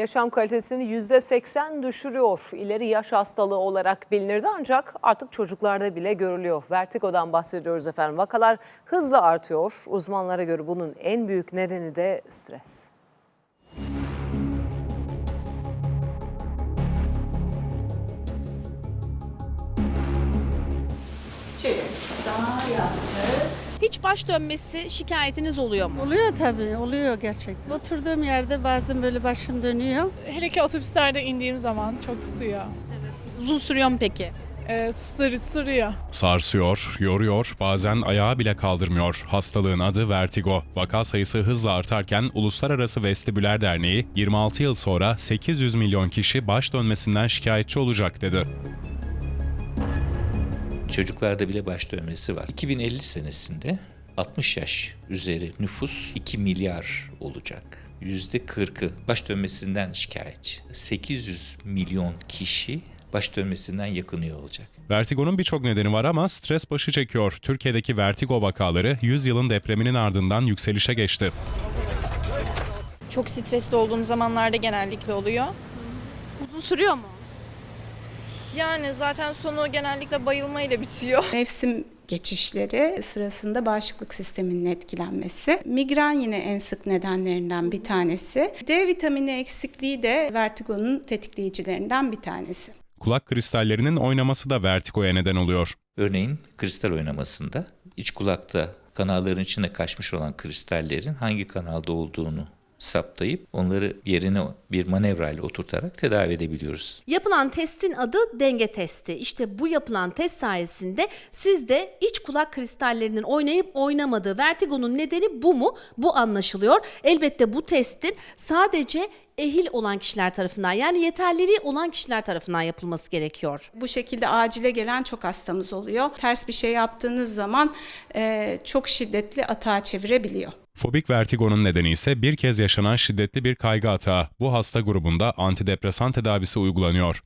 yaşam kalitesini %80 düşürüyor. İleri yaş hastalığı olarak bilinirdi ancak artık çocuklarda bile görülüyor. Vertigo'dan bahsediyoruz efendim. Vakalar hızla artıyor. Uzmanlara göre bunun en büyük nedeni de stres. Hiç baş dönmesi şikayetiniz oluyor mu? Oluyor tabii, oluyor gerçekten. Oturduğum yerde bazen böyle başım dönüyor. Hele ki otobüslerde indiğim zaman çok tutuyor. Uzun sürüyor mu peki? Evet, sır, sırıyor. Sarsıyor, yoruyor, bazen ayağı bile kaldırmıyor. Hastalığın adı vertigo. Vaka sayısı hızla artarken Uluslararası Vestibüler Derneği 26 yıl sonra 800 milyon kişi baş dönmesinden şikayetçi olacak dedi. Çocuklarda bile baş dönmesi var. 2050 senesinde 60 yaş üzeri nüfus 2 milyar olacak. %40'ı baş dönmesinden şikayetçi. 800 milyon kişi baş dönmesinden yakınıyor olacak. Vertigonun birçok nedeni var ama stres başı çekiyor. Türkiye'deki vertigo vakaları 100 yılın depreminin ardından yükselişe geçti. Çok stresli olduğum zamanlarda genellikle oluyor. Uzun sürüyor mu? Yani zaten sonu genellikle bayılmayla bitiyor. Mevsim geçişleri sırasında bağışıklık sisteminin etkilenmesi. Migren yine en sık nedenlerinden bir tanesi. D vitamini eksikliği de vertigonun tetikleyicilerinden bir tanesi. Kulak kristallerinin oynaması da vertigoya neden oluyor. Örneğin kristal oynamasında iç kulakta kanalların içine kaçmış olan kristallerin hangi kanalda olduğunu saptayıp onları yerine bir manevrayla oturtarak tedavi edebiliyoruz. Yapılan testin adı denge testi. İşte bu yapılan test sayesinde sizde iç kulak kristallerinin oynayıp oynamadığı vertigonun nedeni bu mu? Bu anlaşılıyor. Elbette bu testin sadece ehil olan kişiler tarafından yani yeterliliği olan kişiler tarafından yapılması gerekiyor. Bu şekilde acile gelen çok hastamız oluyor. Ters bir şey yaptığınız zaman eee, çok şiddetli atağa çevirebiliyor. Fobik vertigonun nedeni ise bir kez yaşanan şiddetli bir kaygı atağı. Bu hasta grubunda antidepresan tedavisi uygulanıyor.